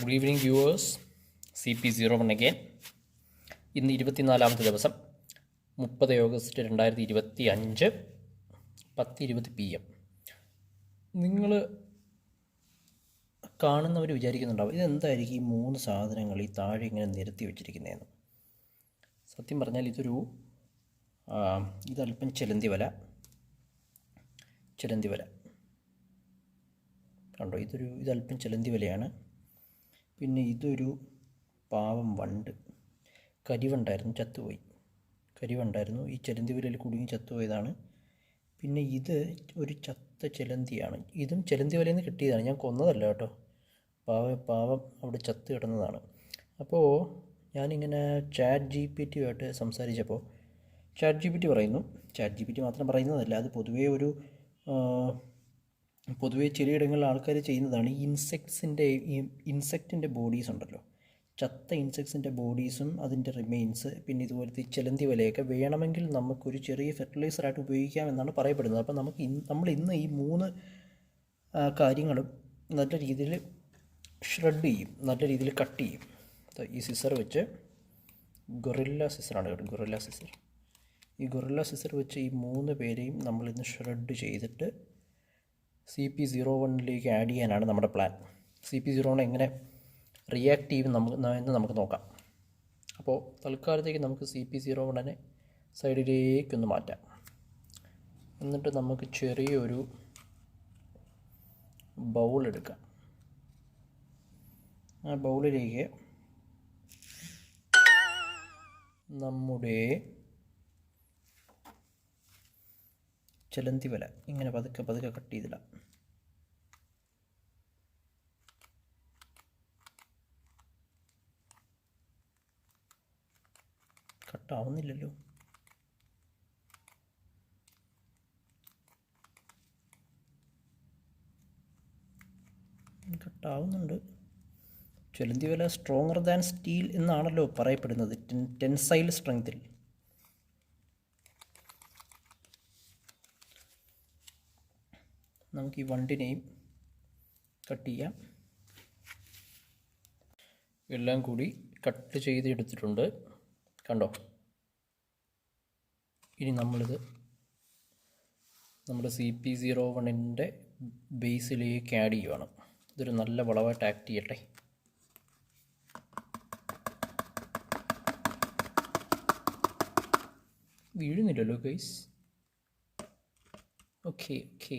Good evening viewers C P zero one again ഇന്ന് ഇരുപത്തിനാലാമത്തെ ദിവസം മുപ്പത് ഓഗസ്റ്റ് രണ്ടായിരത്തി ഇരുപത്തി അഞ്ച് പത്ത് ഇരുപത് പി എം നിങ്ങൾ കാണുന്നവർ വിചാരിക്കുന്നുണ്ടാവും ഇതെന്തായിരിക്കും ഈ മൂന്ന് സാധനങ്ങൾ ഈ താഴെ ഇങ്ങനെ നിരത്തി വെച്ചിരിക്കുന്നതെന്ന് സത്യം പറഞ്ഞാൽ ഇതൊരു ഇതല്പം ചിലന്തി വല. ചിലന്തി വല. കണ്ടോ? ഇതൊരു ഇതല്പം ചിലന്തി വലയാണ്. പിന്നെ ഇതൊരു പാവം വണ്ട്. കരിവണ്ടായിരുന്നു ചത്തുപോയി. കരിവണ്ടായിരുന്നു ഈ ചിലന്തി വിരൽ കുടുങ്ങി ചത്തുപോയതാണ്. പിന്നെ ഇത് ഒരു ചത്ത ചെലന്തിയാണ്. ഇതും ചിലന്തി വലയിൽ നിന്ന് കിട്ടിയതാണ്. ഞാൻ കൊന്നതല്ല കേട്ടോ. പാവ പാവം അവിടെ ചത്ത് കിടന്നതാണ്. അപ്പോൾ ഞാനിങ്ങനെ ചാറ്റ് ജി പി ടിയുമായിട്ട് സംസാരിച്ചപ്പോൾ ചാറ്റ് ജി പി ടി പറയുന്നു. ചാറ്റ് ജി പി ടി മാത്രം പറയുന്നതല്ല അത് പൊതുവേ ഒരു പൊതുവേ ചിലയിടങ്ങളിൽ ആൾക്കാർ ചെയ്യുന്നതാണ് ഇൻസെക്ട്സിന്റെ ഈ ഇൻസെക്റ്റിന്റെ ബോഡീസ് ഉണ്ടല്ലോ. ചത്ത ഇൻസെക്ട്സിന്റെ ബോഡീസും അതിന്റെ റിമെയിൻസ് പിന്നെ ഇതുപോലത്തെ ചിലന്തി വലയൊക്കെ വേണമെങ്കിൽ നമുക്കൊരു ചെറിയ ഫെർട്ടിലൈസറായിട്ട് ഉപയോഗിക്കാമെന്നാണ് പറയപ്പെടുന്നത്. അപ്പോൾ നമുക്ക് നമ്മൾ ഇന്ന് ഈ മൂന്ന് കാര്യങ്ങളും നല്ല രീതിയിൽ ഷ്രെഡ് ചെയ്യും നല്ല രീതിയിൽ കട്ട് ചെയ്യും. ഈ സിസർ വെച്ച് ഗൊറില്ല സിസറാണ് കേട്ടോ ഗൊറില്ല സിസർ ഈ ഗൊറില്ല സിസർ വെച്ച് ഈ മൂന്ന് പേരെയും നമ്മളിന്ന് ഷ്രെഡ് ചെയ്തിട്ട് സി പി സീറോ വണ്ണിലേക്ക് ആഡ് ചെയ്യാനാണ് നമ്മുടെ plan C P zero one എങ്ങനെ റിയാക്ട് ചെയ്യും നമുക്ക് എന്ന് നമുക്ക് നോക്കാം. അപ്പോൾ തൽക്കാലത്തേക്ക് നമുക്ക് സി പി സീറോ വണ്ണിനെ സൈഡിലേക്കൊന്ന് മാറ്റാം. എന്നിട്ട് നമുക്ക് ചെറിയൊരു ബൗൾ എടുക്കാം. ആ ബൗളിലേക്ക് നമ്മുടെ ചിലന്തി വല. ഇങ്ങനെ പതുക്കെ പതുക്കെ കട്ട് ചെയ്തിടാം. കട്ടാവുന്നില്ലല്ലോ. കട്ടാവുന്നുണ്ട്. ചെലന്തി വില സ്ട്രോങ്ങർ ദാൻ സ്റ്റീൽ എന്നാണല്ലോ പറയപ്പെടുന്നത്. ടെൻസൈൽ സ്ട്രെങ്തിൽ നമുക്ക് ഈ വണ്ടിനെയും കട്ട് ചെയ്യാം. എല്ലാം കൂടി കട്ട് ചെയ്ത് എടുത്തിട്ടുണ്ട്. കണ്ടോ? ഇനി നമ്മളിത് നമ്മുടെ സി പി സീറോ വണ്ണിന്റെ ബേസിലേക്ക് ആഡ് ചെയ്യുവാണ്. ഇതൊരു നല്ല വളവായിട്ട് ആക്ട് ചെയ്യട്ടെ. വീഴുന്നില്ലല്ലോ guys okay okay